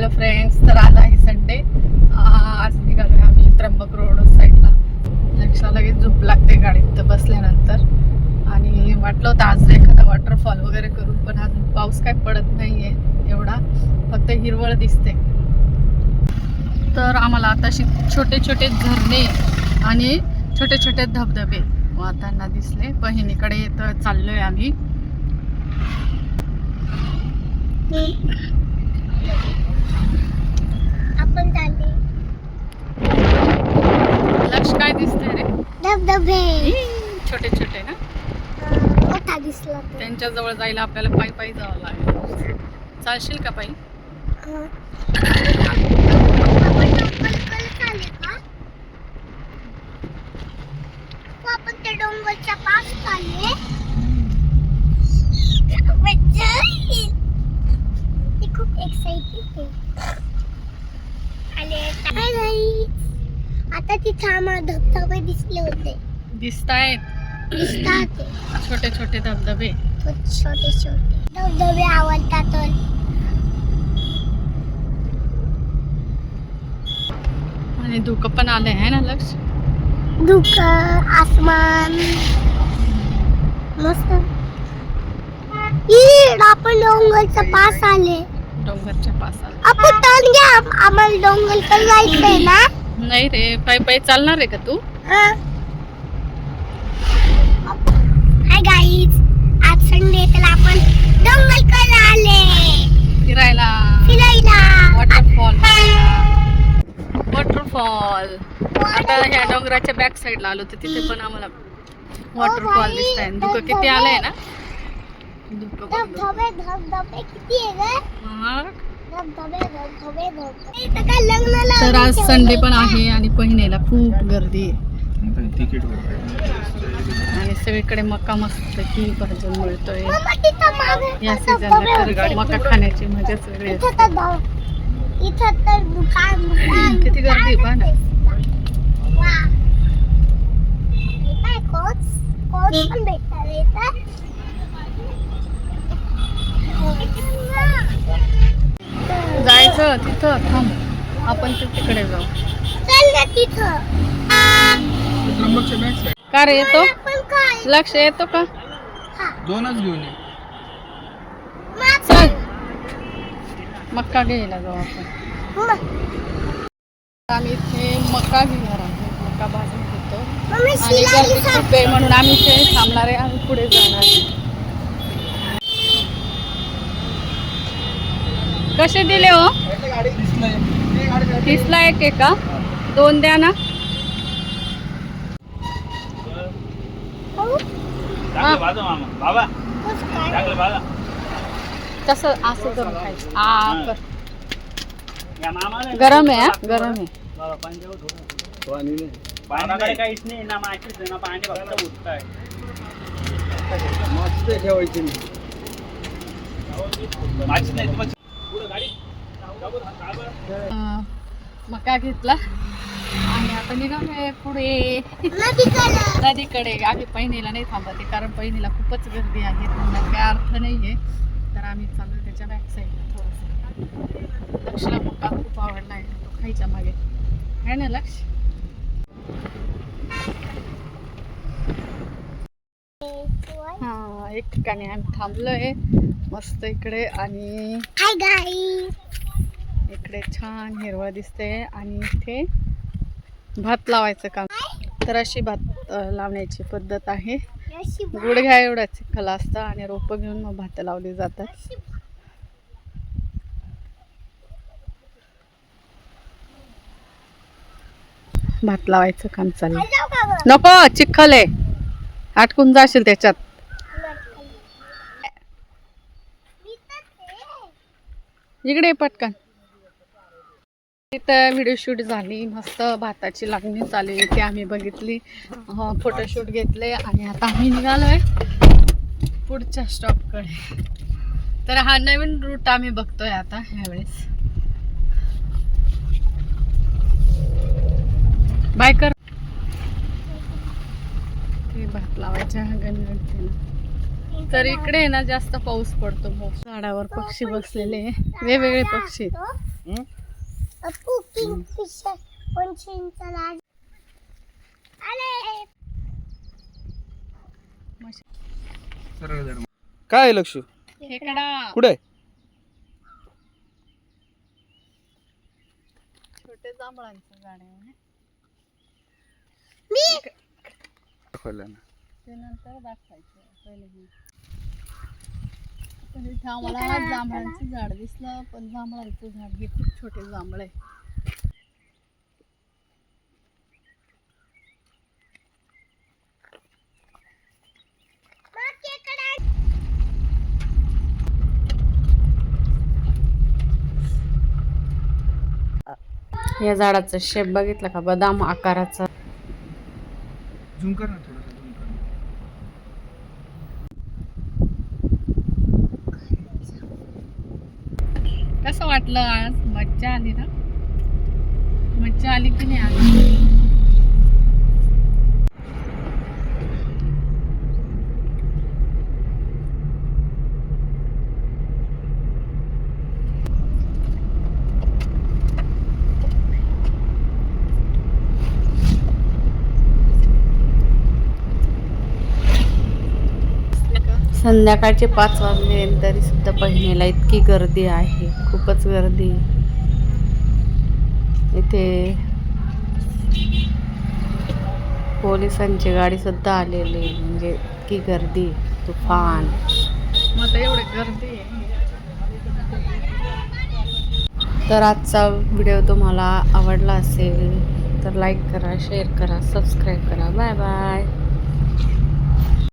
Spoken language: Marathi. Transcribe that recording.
हॅलो फ्रेंड्स तर आज आहे संडे आज निघालो आम्ही त्र्यंबक रोड साईडला लक्षा लगेच झोप लागते गाडीत बसल्यानंतर. आणि वाटलं होतं आज एखादा वॉटरफॉल वगैरे करू पण आज पाऊस काय पडत नाही आहे एवढा. फक्त हिरवळ दिसते. तर आम्हाला आताशी छोटे छोटे झरणे आणि छोटे छोटे धबधबे वाहताना दिसले. बहिणीकडे तर चाललोय आम्ही आपण चालले लक्ष काय दिसतंय रे? धबधबे. छोटे छोटे ना? मोठा दिसला. त्यांच्या जवळ जायला आपल्याला पायी पायी जावं लागेल. चालशील का पायी? हं. आपण त्या डोंगरच्या पास चालले. ती खूप एक्साइटेड आहे. आले काय आता तिथे आम्हाला धबधबे दिसले होते. दिसतायत दिसतात. छोटे छोटे धबधबे. छोटे छोटे धबधबे आवडतात. आणि धुकं पण आलंय आहे ना लक्ष? धुक आसमान. मस्त. आपण डोंगरच्या पास आले. डोंगरच्या पासाला. आपण टर्न घ्या. आम- आम्हाला डोंगरकडे जायचंय ना? नाही रे पायी पायी चालणार आहे का तू? हाय गाईज आज संडे तर आपण डोंगरकडे आले फिरायला. फिरायला. वॉटरफॉल वॉटरफॉल आता ह्या डोंगराच्या बॅक साईडला आलो तर तिथे पण आम्हाला वॉटरफॉल दिसत आहे धुकं किती आलंय ना. धबधबे धबधबे किती आहे ग? तर आज संडे पण आहे आणि पहिनेला खूप गर्दी आहे. आणि सगळीकडे मका मस्त की भाजून मिळतोय. या सीझनला मका खाण्याची मजाच वेगळी किती गर्दी कोच? कोच पण भेटतात जायचं तिथं थांब. आपण ते तिकडे जाऊ. तिथं. का रे येतो? आपण काय? लक्ष येतो का? हा. दोनच घेऊन ये. मग- चल. मक्का घ्यायला जाऊ आपण. आम्ही इथे मका घेणार आहोत. मका भाजून घेतो. आणि गर्दी. खूप आहे म्हणून आम्ही इथे थांबणार आहे आम्ही पुढे जाणार आहे. कसे दिले हो? तीसला एक आहे का? दोन द्या ना. हो? हा. कसं असं करून खायचं. गरम आहे हा? गरम आहे. पाण्याकडे काहीच नाही ना माशीच ना पाणी फक्त उठतंय माशी ठेवायची नाही. नाही मका घेतला. आणि आता निघालोय पुढे. नदीकडं. नदीकडे आम्ही पहिनीला नाही थांबते कारण पहिनीला खूपच गर्दी आहे. थांबण्यात काय अर्थ नाहीये. तर आम्ही चाललो त्याच्या बॅक साईडला थोडंसं. लक्षला मका खूप आवडला आहे. तो खायच्या मागे. आहे ना लक्ष? हा. एक ठिकाणी आम्ही थांबलोय. मस्त इकडे आणि इकडे छान हिरवळ दिसते आणि इथे भात लावायचं काम. तर अशी भात लावण्याची पद्धत आहे. गुडघ्या एवढा चिखल असतं आणि रोपं घेऊन मग भात लावली जातात. भात. लावायचं काम गं? नको चिखल आहे. अटकून जाशील त्याच्यात मी तर ते. इकडे पटकन. इथं व्हिडिओ शूट झाली मस्त भाताची लागणी चालू आहे ती आम्ही बघितली. हो, फोटोशूट घेतले आणि आता आम्ही निघालोय पुढच्या स्टॉपकडे तर हा नवीन रूट आम्ही बघतोय आता ह्यावेळेस. बाय कर. ते भात लावायच्या गणगणतीनं. तर इकडे आहे ना जास्त पाऊस पडतो झाडावर पक्षी बसलेले. वेगवेगळे पक्षी. हं? काय लक्ष कुठे छोटे जांभळांचं झाड आहे ते नंतर दाखवायचं पहिले हे. पण इथे आम्हाला जांभळांचं झाड दिसलं पण जांभळांचं झाड हे खूप छोटे जांभळ. आहे या झाडाचा शेप बघितला का? बदाम आकाराचा. झूम कर ना थोडंसं झूम कर कसं वाटलं आज. मज्जा आली ना? मज्जा आली की नाही आली संध्याकाळचे पाच वाजले तरी सुद्धा बहिणीला इतकी गर्दी आहे. खूपच गर्दी. इथे पोलिसांची गाडी सुद्धा आलेली. म्हणजे इतकी गर्दी तुफान. मग एवढी गर्दी तर आजचा व्हिडिओ तुम्हाला आवडला असेल तर लाईक करा शेअर करा सबस्क्राईब करा. Bye bye.